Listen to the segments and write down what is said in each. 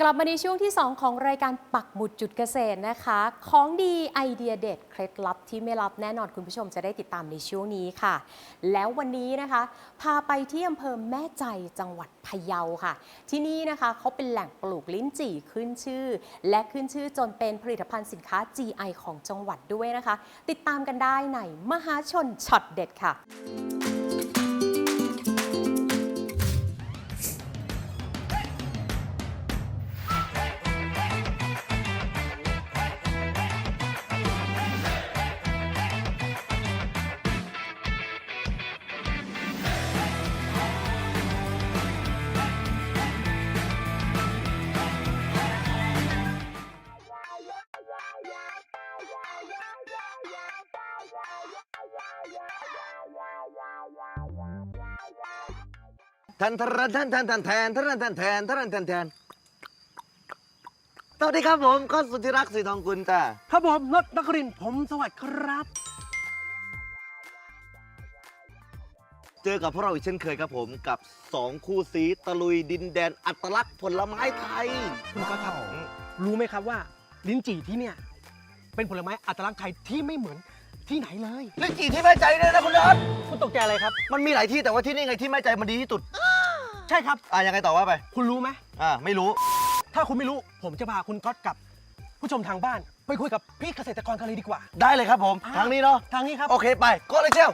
กลับมาในช่วงที่ 2 ของรายการปักหมุดจุดเกษตรนะคะ ของดีไอเดียเด็ดเคล็ดลับที่ไม่ลับแน่นอนคุณผู้ชมจะได้ติดตามในช่วงนี้ค่ะ แล้ววันนี้นะคะ พาไปที่อำเภอแม่ใจจังหวัดพะเยาค่ะ ที่นี่นะคะเขาเป็นแหล่งปลูกลิ้นจี่ขึ้นชื่อ และขึ้นชื่อจนเป็นผลิตภัณฑ์สินค้า GI ของจังหวัดด้วยนะคะ ติดตามกันได้ในมหาชนช็อตเด็ดค่ะ ทันทันทันทันทันแทนทันทันแทนทันทันแทนสวัสดีครับผมก็สุธิรักสีทองกุลจ้าครับผมนดนครินผมสวัสดิ์ครับ เจอกับพวกเราอีกเช่นเคยครับผมกับสองคู่ซีตะลุยดินแดนอัตลักษณ์ผลไม้ไทยคุณก็ครับรู้ไหมครับว่า ลิ้นจี่ที่เนี่ย เป็นผลไม้อัตลักษณ์ไทยที่ไม่เหมือนที่ไหนเลย ลิ้นจี่ที่แม่ใจเนี่ยนะคุณเลิศคุณตกใจอะไรครับ มันมีหลายที่แต่ว่าที่นี่ไงที่แม่ใจมันดีที่สุด ใช่ครับ อะยังไงต่อว่าไป คุณรู้ไหม อ่าไม่รู้ ถ้าคุณไม่รู้ ผมจะพาคุณก๊อตกับผู้ชมทางบ้าน ไปคุยกับพี่เกษตรกรกันเลยดีกว่า ได้เลยครับผมอะทางนี้เนาะ ทางนี้ครับ โอเคไปก็เลยเชียว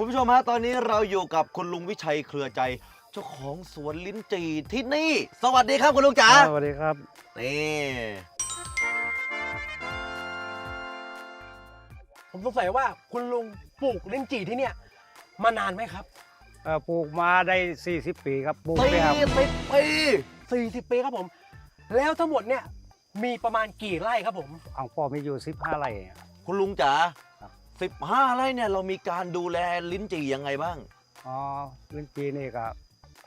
คุณผู้ชมฮะตอนนี้เราอยู่กับคุณลุงวิชัยเครือใจเจ้าของสวนลิ้นจี่ที่นี่ สวัสดีครับคุณลุงจ๋าสวัสดีครับ นี่ผมสงสัยว่าคุณลุงปลูกลิ้นจี่ที่เนี่ย มานานไหมครับเอ่อปลูกมาได้ 40 ปีครับปลูกปีไปครับสิบปี40ปีครับผม แล้วทั้งหมดเนี่ยมีประมาณกี่ไร่ครับผมอ่างปอมีอยู่ 15ไร่คุณลุงจ๋าครับ สิบห้าไร่เนี่ยเรามีการดูแลลิ้นจี่ยังไงบ้าง อ๋อลิ้นจีนี่ก็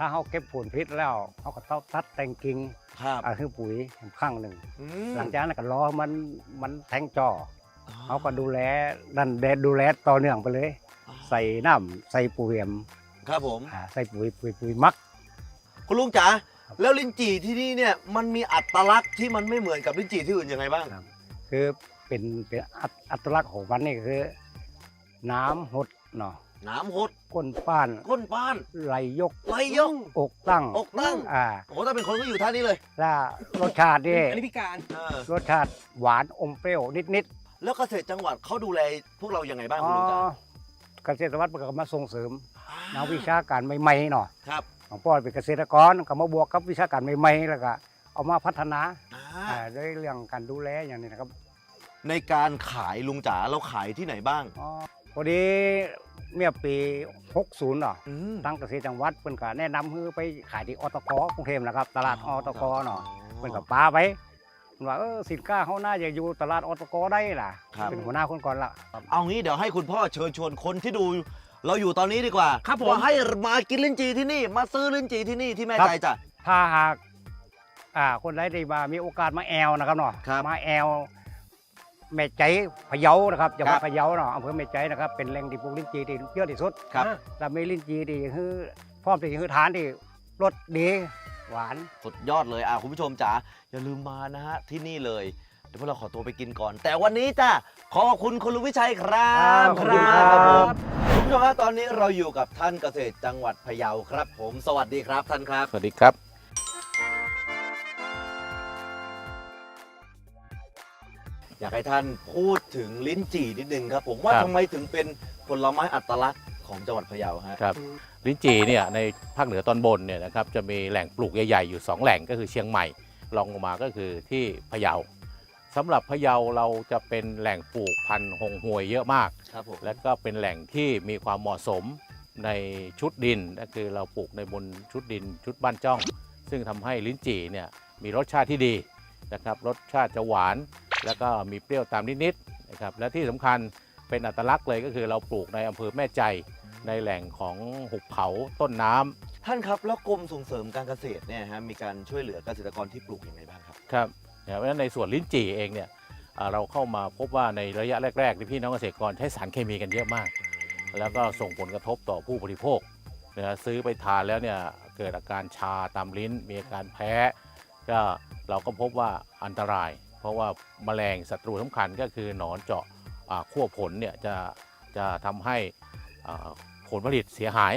ถ้าเขาเก็บผลพิษแล้วเขาก็ต้องตัดแต่งกิ่งครับเอาคือปุ๋ยข้างหนึ่ง อืมหลังจากนั้นก็รอมันมันแทงจ่อเขาก็ดูแลดันแดดดูแลต่อเนื่องไปเลย ใส่น้ำใส่ปุ๋ยเอ็มครับผมอ่าใส่ปุ๋ยปุ๋ยปุ๋ยหมัก คุณลุงจ๋าแล้วลิ้นจี่ที่นี่เนี่ยมันมีอัตลักษณ์ที่มันไม่เหมือนกับลิ้นจี่ที่อื่นยังไงบ้างครับคือเป็นเป็นอัตอัตลักษณ์ของมันนี่คือ น้ำหดเนาะ น้ำหดก้นป้านก้นป้านไหลยกไหลยก อกตั้งอกตั้ง อ่าโอ้โหถ้าเป็นคนก็อยู่ท่านี้เลยแล้วรสชาตินี่อันนี้พี่การเออรสชาติหวานอมเปรี้ยวนิดแล้วเกษตรจังหวัดเขาดูแลพวกเรายังไงๆบ้างอ๋คุณลุงจ๋าอเกษตรวัตรก็มาส่งเสริมแนววิชาการใหม่ๆเนาะครับของพ่อเป็นเกษตรกรก็มาบวกกับวิชาการใหม่ๆแล้วก็เอามาพัฒนาอ่าอ่าด้วยเรื่องการดูแลอย่างนี้นะครับ ในการขายลุงจ๋าเราขายที่ไหนบ้างอ๋อ พอดีเมื่อปี 60เนาะอืมทางเกษตรจังหวัดเพิ่นก็แนะนำให้ไปขายที่อตกกรุงเทพนะครับ ตลาดอตกเนาะเพิ่นก็ปาไปเพิ่นว่าเออสินค้าเขาน่าจะอยู่ตลาดอตกได้ล่ะครับ เป็นหัวหน้าคนก่อนละเอางี้เดี๋ยวให้คุณพ่อเชิญชวนคนที่ดู เราอยู่ตอนนี้ดีกว่าครับผม ว่าให้มากินลิ้นจี่ที่นี่มาซื้อลิ้นจี่ที่นี่ที่แม่ใจจ้ะ ถ้าหากอ่าคนใดได้มามีโอกาสมาแอลนะครับเนาะครับ มาแอล แม่ใจพะเยานะครับจังหวัครัดบพะเยาเนาะอำเภอแม่ใจนะครับเป็นแหล่งที่ปลูกลิ้นจี่ที่เยอะที่สุดครับอ่าและมีลิ้นจี่ที่คือพร้อมที่จะคือทานที่รสดีหวานสุดยอดเลยอะคุณผู้ชมจ๋าอย่าลืมมานะฮะที่นี่เลยเดี๋ยวพวกเราขอตัวไปกินก่อน แต่วันนี้จ้ะขอขอบคุณคุณลุงวิชัยครับขอบคุณมากครับผมคุณผู้ชมฮะตอนนี้เราอยู่กับท่านเกษตรจังหวัดพะเยาครับ ผมสวัสดีครับท่านครับ สวัสดีครับ อยากให้ท่านพูดถึงลิ้นจี่นิดนึงครับผมว่าครับ ทำไมถึงเป็นผลไม้อัตลักษณ์ของจังหวัดพะเยาฮะ ครับลิ้นจี่เนี่ยในภาคเหนือตอนบนเนี่ยนะครับจะมีแหล่งปลูกใหญ่ๆอยู่ 2 แหล่งก็คือเชียงใหม่รองลงมาก็คือที่พะเยาสำหรับพะเยาเราจะเป็นแหล่งปลูกพันธุ์หงหวยเยอะมาก ครับผมและก็เป็นแหล่งที่มีความเหมาะสมในชุดดินก็คือเราปลูกในบนชุดดินชุดบ้านจ้อง ซึ่งทำให้ลิ้นจี่เนี่ยมีรสชาติที่ดีนะครับรสชาติจะหวาน แล้วก็มีเปรี้ยวตามนิดๆนะครับและที่สำคัญเป็นอัตลักษณ์เลยก็คือเราปลูกในอำเภอแม่ใจในแหล่งของหุบเขาต้นน้ำท่านครับแล้วกรมส่งเสริมการเกษตรเนี่ยฮะมีการช่วยเหลือเกษตรกรที่ปลูกยังไงบ้างครับครับนะเพราะฉะนั้นในส่วนลิ้นจี่เองเนี่ยอ่าเราเข้ามาพบว่าในระยะแรกๆที่พี่น้องเกษตรกรใช้สารเคมีกันเยอะมาก แล้วก็ส่งผลกระทบต่อผู้บริโภคนะฮะซื้อไปทานแล้วเนี่ยเกิดอาการชาตามลิ้น มีอาการแพ้ ก็เราก็พบว่าอันตราย เพราะว่าแมลงศัตรูสำคัญก็คือหนอนเจาะอ่าขั้วผลเนี่ยจะจะทำให้อ่าผลผลิตเสียหาย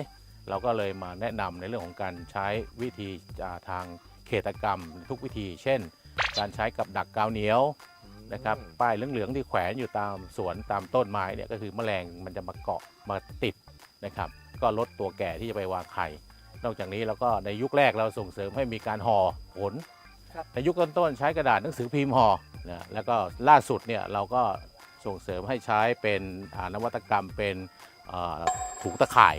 เราก็เลยมาแนะนำในเรื่องของการใช้วิธีอ่าทางเขตกรรมทุกวิธี เช่น การใช้กับดักกาวเหนียวนะครับป้ายเหลืองๆที่แขวนอยู่ตามสวนตามต้นไม้เนี่ยก็คือแมลงมันจะมาเกาะมาติดนะครับ ก็ลดตัวแก่ที่จะไปวางไข่ นอกจากนี้เราก็ในยุคแรกเราส่งเสริมให้มีการห่อผลครับ ในยุคต้นๆใช้กระดาษหนังสือพิมพ์ห่อนะแล้วก็ล่าสุดเนี่ยเราก็ส่งเสริมให้ใช้เป็นอ่านวัตกรรมเป็นอ่าถุงตะข่าย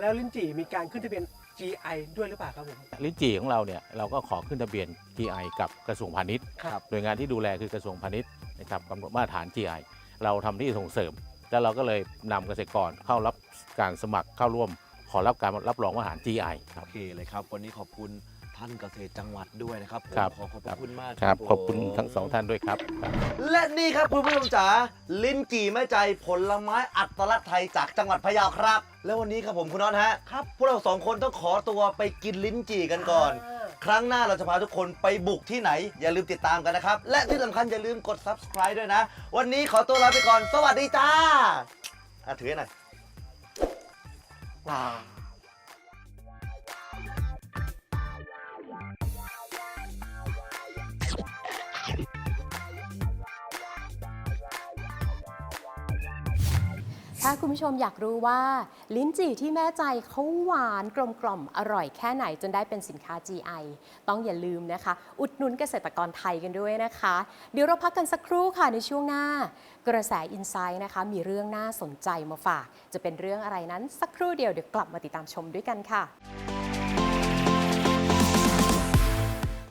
แล้วลิ้นจี่มีการขึ้นทะเบียน GI ด้วยหรือเปล่าครับผมลิ้นจี่ของเราเนี่ยเราก็ขอขึ้นทะเบียน GI กับกระทรวงพาณิชย์ครับหน่วยงานที่ดูแลคือกระทรวงพาณิชย์นะครับกำหนดมาตรฐาน GI เราทำที่ส่งเสริม แล้วเราก็เลยนำเกษตรกรเข้ารับการสมัครเข้าร่วม ขอรับการรับรองมาตรฐาน GI ครัโอบเคเลยครับ วันนี้ขอบคุณ ท่านเกษตรจังหวัดด้วยนะครับผมครับขอขอบพระคุณมากครับผมขอบคุณทั้งสองท่านด้วยครับ และนี่ครับคุณผู้ชมจ๋าลิ้นจี่แม่ใจผลไม้อัตลักษณ์ไทยจากจังหวัดพะเยาครับ แล้ววันนี้ครับผมคุณน็อตฮะครับพวกเราสองคนต้องขอตัวไปกินลิ้นจี่กันก่อน ครั้งหน้าเราจะพาทุกคนไปบุกที่ไหน อย่าลืมติดตามกันนะครับ และที่สำคัญอย่าลืมกด subscribe ด้วยนะ วันนี้ขอตัวลาไปก่อน สวัสดีจ้าอะถือให้หน่อย ถ้าคุณผู้ชมอยากรู้ว่า ลิ้นจี่ที่แม่ใจเขาหวานกลมกล่อมอร่อยแค่ไหนจนได้เป็นสินค้า GI ต้องอย่าลืมนะคะ อุดหนุนเกษตรกรไทยกันด้วยนะคะ เดี๋ยวเราพักกันสักครู่ค่ะในช่วงหน้า กระแสอินไซด์นะคะ มีเรื่องน่าสนใจมาฝาก จะเป็นเรื่องอะไรนั้นสักครู่เดียวเดี๋ยวกลับมาติดตามชมด้วยกันค่ะ